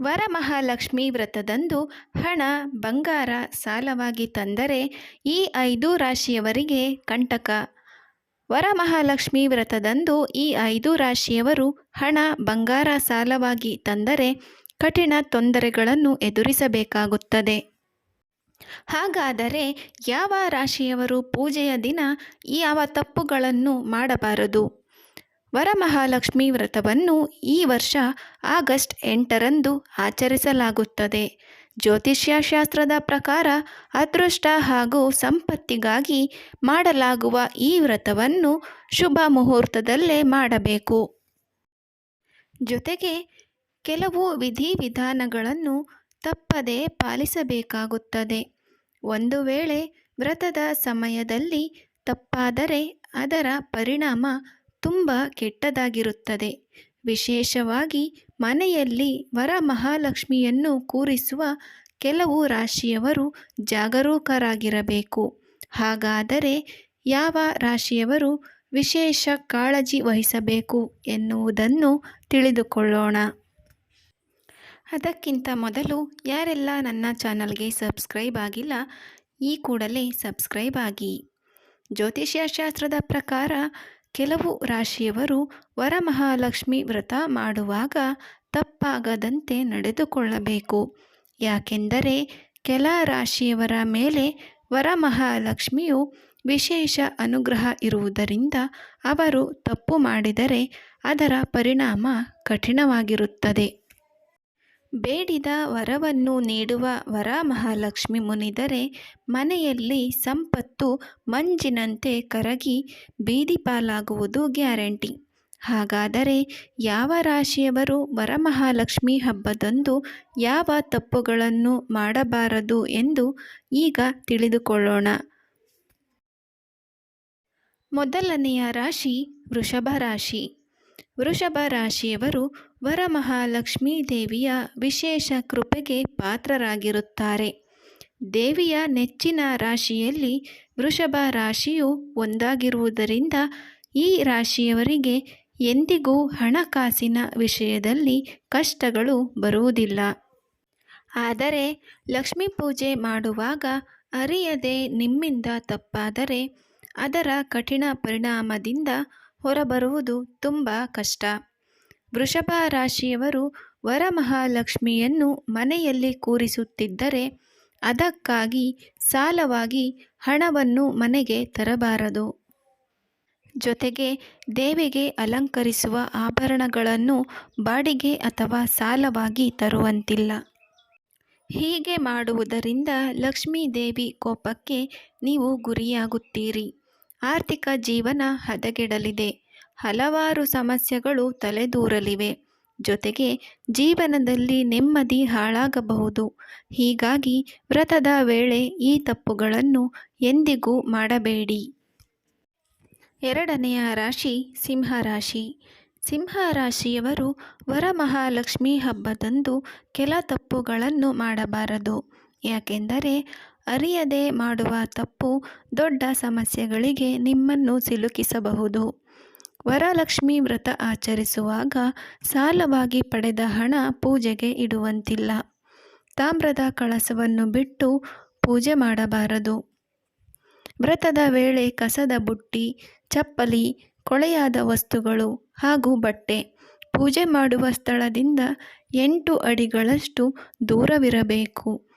ವರಮಹಾಲಕ್ಷ್ಮಿ ವ್ರತದಂದು ಹಣ, ಬಂಗಾರ ಸಾಲವಾಗಿ ತಂದರೆ ಈ ಐದು ರಾಶಿಯವರಿಗೆ ಕಂಟಕ. ವರಮಹಾಲಕ್ಷ್ಮಿ ವ್ರತದಂದು ಈ ಐದು ರಾಶಿಯವರು ಹಣ, ಬಂಗಾರ ಸಾಲವಾಗಿ ತಂದರೆ ಕಠಿಣ ತೊಂದರೆಗಳನ್ನು ಎದುರಿಸಬೇಕಾಗುತ್ತದೆ. ಹಾಗಾದರೆ ಯಾವ ರಾಶಿಯವರು ಪೂಜೆಯ ದಿನ ಯಾವ ತಪ್ಪುಗಳನ್ನು ಮಾಡಬಾರದು? ವರಮಹಾಲಕ್ಷ್ಮಿ ವ್ರತವನ್ನು ಈ ವರ್ಷ ಆಗಸ್ಟ್ ಎಂಟರಂದು ಆಚರಿಸಲಾಗುತ್ತದೆ. ಜ್ಯೋತಿಷ್ಯ ಶಾಸ್ತ್ರದ ಪ್ರಕಾರ ಅದೃಷ್ಟ ಹಾಗೂ ಸಂಪತ್ತಿಗಾಗಿ ಮಾಡಲಾಗುವ ಈ ವ್ರತವನ್ನು ಶುಭ ಮುಹೂರ್ತದಲ್ಲೇ ಮಾಡಬೇಕು. ಜೊತೆಗೆ ಕೆಲವು ವಿಧಿವಿಧಾನಗಳನ್ನು ತಪ್ಪದೇ ಪಾಲಿಸಬೇಕಾಗುತ್ತದೆ. ಒಂದು ವೇಳೆ ವ್ರತದ ಸಮಯದಲ್ಲಿ ತಪ್ಪಾದರೆ ಅದರ ಪರಿಣಾಮ ತುಂಬ ಕೆಟ್ಟದಾಗಿರುತ್ತದೆ. ವಿಶೇಷವಾಗಿ ಮನೆಯಲ್ಲಿ ವರಮಹಾಲಕ್ಷ್ಮಿಯನ್ನು ಕೂರಿಸುವ ಕೆಲವು ರಾಶಿಯವರು ಜಾಗರೂಕರಾಗಿರಬೇಕು. ಹಾಗಾದರೆ ಯಾವ ರಾಶಿಯವರು ವಿಶೇಷ ಕಾಳಜಿ ವಹಿಸಬೇಕು ಎನ್ನುವುದನ್ನು ತಿಳಿದುಕೊಳ್ಳೋಣ. ಅದಕ್ಕಿಂತ ಮೊದಲು ಯಾರೆಲ್ಲ ನನ್ನ ಚಾನಲ್ಗೆ ಸಬ್ಸ್ಕ್ರೈಬ್ ಆಗಿಲ್ಲ, ಈ ಕೂಡಲೇ ಸಬ್ಸ್ಕ್ರೈಬ್ ಆಗಿ. ಜ್ಯೋತಿಷ್ಯ ಶಾಸ್ತ್ರದ ಪ್ರಕಾರ ಕೆಲವು ರಾಶಿಯವರು ವರಮಹಾಲಕ್ಷ್ಮಿ ವ್ರತ ಮಾಡುವಾಗ ತಪ್ಪಾಗದಂತೆ ನಡೆದುಕೊಳ್ಳಬೇಕು. ಯಾಕೆಂದರೆ ಕೆಲ ರಾಶಿಯವರ ಮೇಲೆ ವರಮಹಾಲಕ್ಷ್ಮಿಯು ವಿಶೇಷ ಅನುಗ್ರಹ ಇರುವುದರಿಂದ ಅವರು ತಪ್ಪು ಮಾಡಿದರೆ ಅದರ ಪರಿಣಾಮ ಕಠಿಣವಾಗಿರುತ್ತದೆ. ಬೇಡಿದ ವರವನ್ನು ನೀಡುವ ವರಮಹಾಲಕ್ಷ್ಮಿ ಮುನಿದರೆ ಮನೆಯಲ್ಲಿ ಸಂಪತ್ತು ಮಂಜಿನಂತೆ ಕರಗಿ ಬೀದಿಪಾಲಾಗುವುದು ಗ್ಯಾರಂಟಿ. ಹಾಗಾದರೆ ಯಾವ ರಾಶಿಯವರು ವರಮಹಾಲಕ್ಷ್ಮಿ ಹಬ್ಬದಂದು ಯಾವ ತಪ್ಪುಗಳನ್ನು ಮಾಡಬಾರದು ಎಂದು ಈಗ ತಿಳಿದುಕೊಳ್ಳೋಣ. ಮೊದಲನೆಯ ರಾಶಿ ವೃಷಭ ರಾಶಿ. ವೃಷಭ ರಾಶಿಯವರು ವರಮಹಾಲಕ್ಷ್ಮೀ ದೇವಿಯ ವಿಶೇಷ ಕೃಪೆಗೆ ಪಾತ್ರರಾಗಿರುತ್ತಾರೆ. ದೇವಿಯ ನೆಚ್ಚಿನ ರಾಶಿಯಲ್ಲಿ ವೃಷಭ ರಾಶಿಯು ಒಂದಾಗಿರುವುದರಿಂದ ಈ ರಾಶಿಯವರಿಗೆ ಎಂದಿಗೂ ಹಣಕಾಸಿನ ವಿಷಯದಲ್ಲಿ ಕಷ್ಟಗಳು ಬರುವುದಿಲ್ಲ. ಆದರೆ ಲಕ್ಷ್ಮೀ ಪೂಜೆ ಮಾಡುವಾಗ ಅರಿಯದೆ ನಿಮ್ಮಿಂದ ತಪ್ಪಾದರೆ ಅದರ ಕಠಿಣ ಪರಿಣಾಮದಿಂದ ಹೊರಬರುವುದು ತುಂಬ ಕಷ್ಟ. ವೃಷಭ ರಾಶಿಯವರು ವರಮಹಾಲಕ್ಷ್ಮಿಯನ್ನು ಮನೆಯಲ್ಲಿ ಕೂರಿಸುತ್ತಿದ್ದರೆ ಅದಕ್ಕಾಗಿ ಸಾಲವಾಗಿ ಹಣವನ್ನು ಮನೆಗೆ ತರಬಾರದು. ಜೊತೆಗೆ ದೇವಿಗೆ ಅಲಂಕರಿಸುವ ಆಭರಣಗಳನ್ನು ಬಾಡಿಗೆ ಅಥವಾ ಸಾಲವಾಗಿ ತರುವಂತಿಲ್ಲ. ಹೀಗೆ ಮಾಡುವುದರಿಂದ ಲಕ್ಷ್ಮೀ ದೇವಿ ಕೋಪಕ್ಕೆ ನೀವು ಗುರಿಯಾಗುತ್ತೀರಿ. ಆರ್ಥಿಕ ಜೀವನ ಹದಗೆಡಲಿದೆ. ಹಲವಾರು ಸಮಸ್ಯೆಗಳು ತಲೆದೂರಲಿವೆ. ಜೊತೆಗೆ ಜೀವನದಲ್ಲಿ ನೆಮ್ಮದಿ ಹಾಳಾಗಬಹುದು. ಹೀಗಾಗಿ ವ್ರತದ ವೇಳೆ ಈ ತಪ್ಪುಗಳನ್ನು ಎಂದಿಗೂ ಮಾಡಬೇಡಿ. ಎರಡನೆಯ ರಾಶಿ ಸಿಂಹರಾಶಿ. ಸಿಂಹರಾಶಿಯವರು ವರಮಹಾಲಕ್ಷ್ಮಿ ಹಬ್ಬದಂದು ಕೆಲ ತಪ್ಪುಗಳನ್ನು ಮಾಡಬಾರದು. ಯಾಕೆಂದರೆ ಅರಿಯದೆ ಮಾಡುವ ತಪ್ಪು ದೊಡ್ಡ ಸಮಸ್ಯೆಗಳಿಗೆ ನಿಮ್ಮನ್ನು ಸಿಲುಕಿಸಬಹುದು. ವರಲಕ್ಷ್ಮಿ ವ್ರತ ಆಚರಿಸುವಾಗ ಸಾಲವಾಗಿ ಪಡೆದ ಹಣ ಪೂಜೆಗೆ ಇಡುವಂತಿಲ್ಲ. ತಾಮ್ರದ ಕಳಸವನ್ನು ಬಿಟ್ಟು ಪೂಜೆ ಮಾಡಬಾರದು. ವ್ರತದ ವೇಳೆ ಕಸದ ಬುಟ್ಟಿ, ಚಪ್ಪಲಿ, ಕೊಳೆಯಾದ ವಸ್ತುಗಳು ಹಾಗೂ ಬಟ್ಟೆ ಪೂಜೆ ಮಾಡುವ ಸ್ಥಳದಿಂದ ಎಂಟು ಅಡಿಗಳಷ್ಟು ದೂರವಿರಬೇಕು.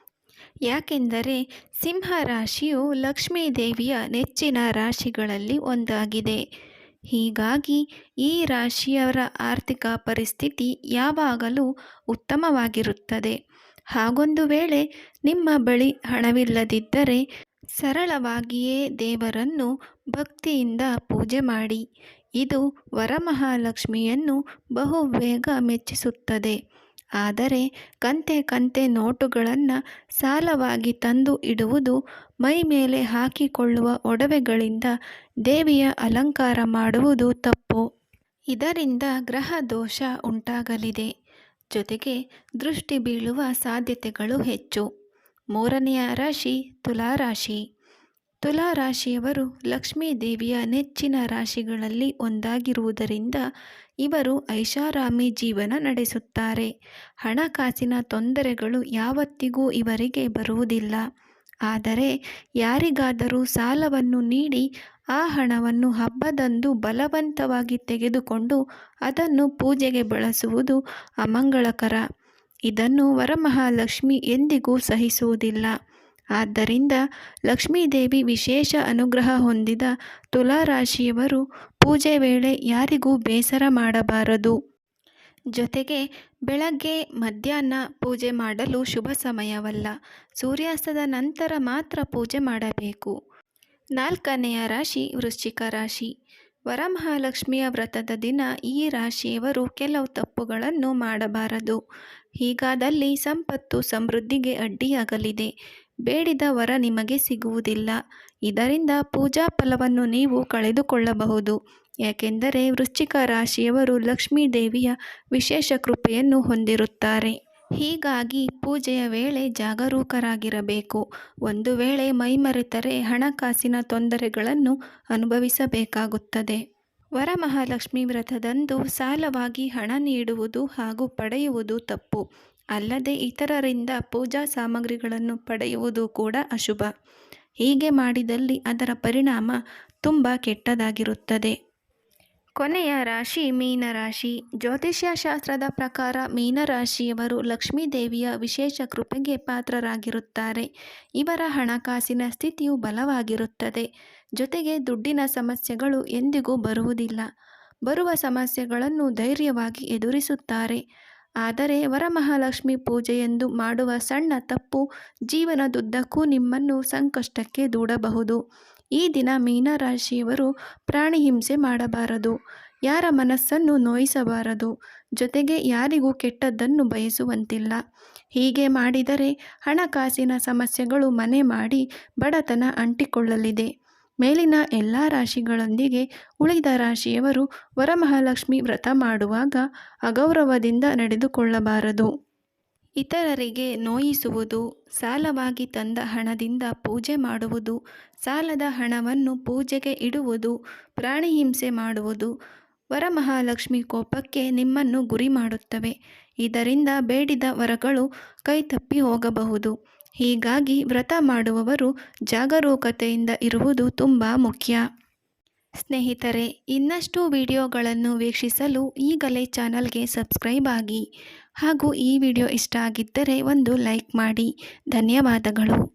ಯಾಕೆಂದರೆ ಸಿಂಹ ರಾಶಿಯು ಲಕ್ಷ್ಮೀ ದೇವಿಯ ನೆಚ್ಚಿನ ರಾಶಿಗಳಲ್ಲಿ ಒಂದಾಗಿದೆ. ಹೀಗಾಗಿ ಈ ರಾಶಿಯವರ ಆರ್ಥಿಕ ಪರಿಸ್ಥಿತಿ ಯಾವಾಗಲೂ ಉತ್ತಮವಾಗಿರುತ್ತದೆ. ಹಾಗೊಂದು ವೇಳೆ ನಿಮ್ಮ ಬಳಿ ಹಣವಿಲ್ಲದಿದ್ದರೆ ಸರಳವಾಗಿಯೇ ದೇವರನ್ನು ಭಕ್ತಿಯಿಂದ ಪೂಜೆ ಮಾಡಿ. ಇದು ವರಮಹಾಲಕ್ಷ್ಮಿಯನ್ನು ಬಹು ಬೇಗ ಮೆಚ್ಚಿಸುತ್ತದೆ. ಆದರೆ ಕಂತೆ ಕಂತೆ ನೋಟುಗಳನ್ನು ಸಾಲವಾಗಿ ತಂದು ಇಡುವುದು ಮೈ ಮೇಲೆ ಹಾಕಿಕೊಳ್ಳುವ ಒಡವೆಗಳಿಂದ ದೇವಿಯ ಅಲಂಕಾರ ಮಾಡುವುದು ತಪ್ಪು. ಇದರಿಂದ ಗ್ರಹ ದೋಷ ಉಂಟಾಗಲಿದೆ. ಜೊತೆಗೆ ದೃಷ್ಟಿ ಬೀಳುವ ಸಾಧ್ಯತೆಗಳು ಹೆಚ್ಚು. ಮೂರನೆಯ ರಾಶಿ, ತುಲಾರಾಶಿ. ತುಲಾ ರಾಶಿಯವರು ಲಕ್ಷ್ಮೀ ದೇವಿಯ ನೆಚ್ಚಿನ ರಾಶಿಗಳಲ್ಲಿ ಒಂದಾಗಿರುವುದರಿಂದ ಇವರು ಐಷಾರಾಮಿ ಜೀವನ ನಡೆಸುತ್ತಾರೆ. ಹಣಕಾಸಿನ ತೊಂದರೆಗಳು ಯಾವತ್ತಿಗೂ ಇವರಿಗೆ ಬರುವುದಿಲ್ಲ. ಆದರೆ ಯಾರಿಗಾದರೂ ಸಾಲವನ್ನು ನೀಡಿ ಆ ಹಣವನ್ನು ಹಬ್ಬದಂದು ಬಲವಂತವಾಗಿ ತೆಗೆದುಕೊಂಡು ಅದನ್ನು ಪೂಜೆಗೆ ಬಳಸುವುದು ಅಮಂಗಳಕರ. ಇದನ್ನು ವರಮಹಾಲಕ್ಷ್ಮಿ ಎಂದಿಗೂ ಸಹಿಸುವುದಿಲ್ಲ. ಆದ್ದರಿಂದ ಲಕ್ಷ್ಮೀದೇವಿ ವಿಶೇಷ ಅನುಗ್ರಹ ಹೊಂದಿದ ತುಲಾರಾಶಿಯವರು ಪೂಜೆ ವೇಳೆ ಯಾರಿಗೂ ಬೇಸರ ಮಾಡಬಾರದು. ಜೊತೆಗೆ ಬೆಳಗ್ಗೆ ಮಧ್ಯಾಹ್ನ ಪೂಜೆ ಮಾಡಲು ಶುಭ ಸಮಯವಲ್ಲ. ಸೂರ್ಯಾಸ್ತದ ನಂತರ ಮಾತ್ರ ಪೂಜೆ ಮಾಡಬೇಕು. ನಾಲ್ಕನೆಯ ರಾಶಿ ವೃಶ್ಚಿಕ ರಾಶಿ. ವರಮಹಾಲಕ್ಷ್ಮಿಯ ವ್ರತದ ದಿನ ಈ ರಾಶಿಯವರು ಕೆಲವು ತಪ್ಪುಗಳನ್ನು ಮಾಡಬಾರದು. ಹೀಗಾದಲ್ಲಿ ಸಂಪತ್ತು ಸಮೃದ್ಧಿಗೆ ಅಡ್ಡಿಯಾಗಲಿದೆ. ಬೇಡಿದ ವರ ನಿಮಗೆ ಸಿಗುವುದಿಲ್ಲ. ಇದರಿಂದ ಪೂಜಾ ಫಲವನ್ನು ನೀವು ಕಳೆದುಕೊಳ್ಳಬಹುದು. ಯಾಕೆಂದರೆ ವೃಶ್ಚಿಕ ರಾಶಿಯವರು ಲಕ್ಷ್ಮೀ ದೇವಿಯ ವಿಶೇಷ ಕೃಪೆಯನ್ನು ಹೊಂದಿರುತ್ತಾರೆ. ಹೀಗಾಗಿ ಪೂಜೆಯ ವೇಳೆ ಜಾಗರೂಕರಾಗಿರಬೇಕು. ಒಂದು ವೇಳೆ ಮೈಮರೆತರೆ ಹಣಕಾಸಿನ ತೊಂದರೆಗಳನ್ನು ಅನುಭವಿಸಬೇಕಾಗುತ್ತದೆ. ವರಮಹಾಲಕ್ಷ್ಮಿ ವ್ರತದಂದು ಸಾಲವಾಗಿ ಹಣ ನೀಡುವುದು ಹಾಗೂ ಪಡೆಯುವುದು ತಪ್ಪು. ಅಲ್ಲದೆ ಇತರರಿಂದ ಪೂಜಾ ಸಾಮಗ್ರಿಗಳನ್ನು ಪಡೆಯುವುದು ಕೂಡ ಅಶುಭ. ಹೀಗೆ ಮಾಡಿದಲ್ಲಿ ಅದರ ಪರಿಣಾಮ ತುಂಬ ಕೆಟ್ಟದಾಗಿರುತ್ತದೆ. ಕೊನೆಯ ರಾಶಿ ಮೀನರಾಶಿ ಜ್ಯೋತಿಷ್ಯ ಶಾಸ್ತ್ರದ ಪ್ರಕಾರ ಮೀನರಾಶಿಯವರು ಲಕ್ಷ್ಮೀದೇವಿಯ ವಿಶೇಷ ಕೃಪೆಗೆ ಪಾತ್ರರಾಗಿರುತ್ತಾರೆ. ಇವರ ಹಣಕಾಸಿನ ಸ್ಥಿತಿಯು ಬಲವಾಗಿರುತ್ತದೆ. ಜೊತೆಗೆ ದುಡ್ಡಿನ ಸಮಸ್ಯೆಗಳು ಎಂದಿಗೂ ಬರುವುದಿಲ್ಲ. ಬರುವ ಸಮಸ್ಯೆಗಳನ್ನು ಧೈರ್ಯವಾಗಿ ಎದುರಿಸುತ್ತಾರೆ. ಆದರೆ ವರಮಹಾಲಕ್ಷ್ಮಿ ಪೂಜೆಯೆಂದು ಮಾಡುವ ಸಣ್ಣ ತಪ್ಪು ಜೀವನದುದ್ದಕ್ಕೂ ನಿಮ್ಮನ್ನು ಸಂಕಷ್ಟಕ್ಕೆ ದೂಡಬಹುದು. ಈ ದಿನ ಮೀನರಾಶಿಯವರು ಪ್ರಾಣಿ ಹಿಂಸೆ ಮಾಡಬಾರದು. ಯಾರ ಮನಸ್ಸನ್ನು ನೋಯಿಸಬಾರದು. ಜೊತೆಗೆ ಯಾರಿಗೂ ಕೆಟ್ಟದ್ದನ್ನು ಬಯಸುವಂತಿಲ್ಲ. ಹೀಗೆ ಮಾಡಿದರೆ ಹಣಕಾಸಿನ ಸಮಸ್ಯೆಗಳು ಮನೆ ಮಾಡಿ ಬಡತನ ಅಂಟಿಕೊಳ್ಳಲಿದೆ. ಮೇಲಿನ ಎಲ್ಲ ರಾಶಿಗಳೊಂದಿಗೆ ಉಳಿದ ರಾಶಿಯವರು ವರಮಹಾಲಕ್ಷ್ಮಿ ವ್ರತ ಮಾಡುವಾಗ ಅಗೌರವದಿಂದ ನಡೆದುಕೊಳ್ಳಬಾರದು. ಇತರರಿಗೆ ನೋಯಿಸುವುದು, ಸಾಲವಾಗಿ ತಂದ ಹಣದಿಂದ ಪೂಜೆ ಮಾಡುವುದು, ಸಾಲದ ಹಣವನ್ನು ಪೂಜೆಗೆ ಇಡುವುದು, ಪ್ರಾಣಿ ಹಿಂಸೆ ಮಾಡುವುದು, ವರಮಹಾಲಕ್ಷ್ಮಿ ಕೋಪಕ್ಕೆ ನಿಮ್ಮನ್ನು ಗುರಿ ಮಾಡುತ್ತವೆ. ಇದರಿಂದ ಬೇಡಿದ ವರಗಳು ಕೈತಪ್ಪಿ ಹೋಗಬಹುದು. ಹೀಗಾಗಿ ವ್ರತ ಮಾಡುವವರು ಜಾಗರೂಕತೆಯಿಂದ ಇರುವುದು ತುಂಬ ಮುಖ್ಯ. ಸ್ನೇಹಿತರೆ, ಇನ್ನಷ್ಟು ವಿಡಿಯೋಗಳನ್ನು ವೀಕ್ಷಿಸಲು ಈಗಲೇ ಚಾನಲ್ಗೆ ಸಬ್ಸ್ಕ್ರೈಬ್ ಆಗಿ ಹಾಗೂ ಈ ವಿಡಿಯೋ ಇಷ್ಟ ಆಗಿದ್ದರೆ ಒಂದು ಲೈಕ್ ಮಾಡಿ. ಧನ್ಯವಾದಗಳು.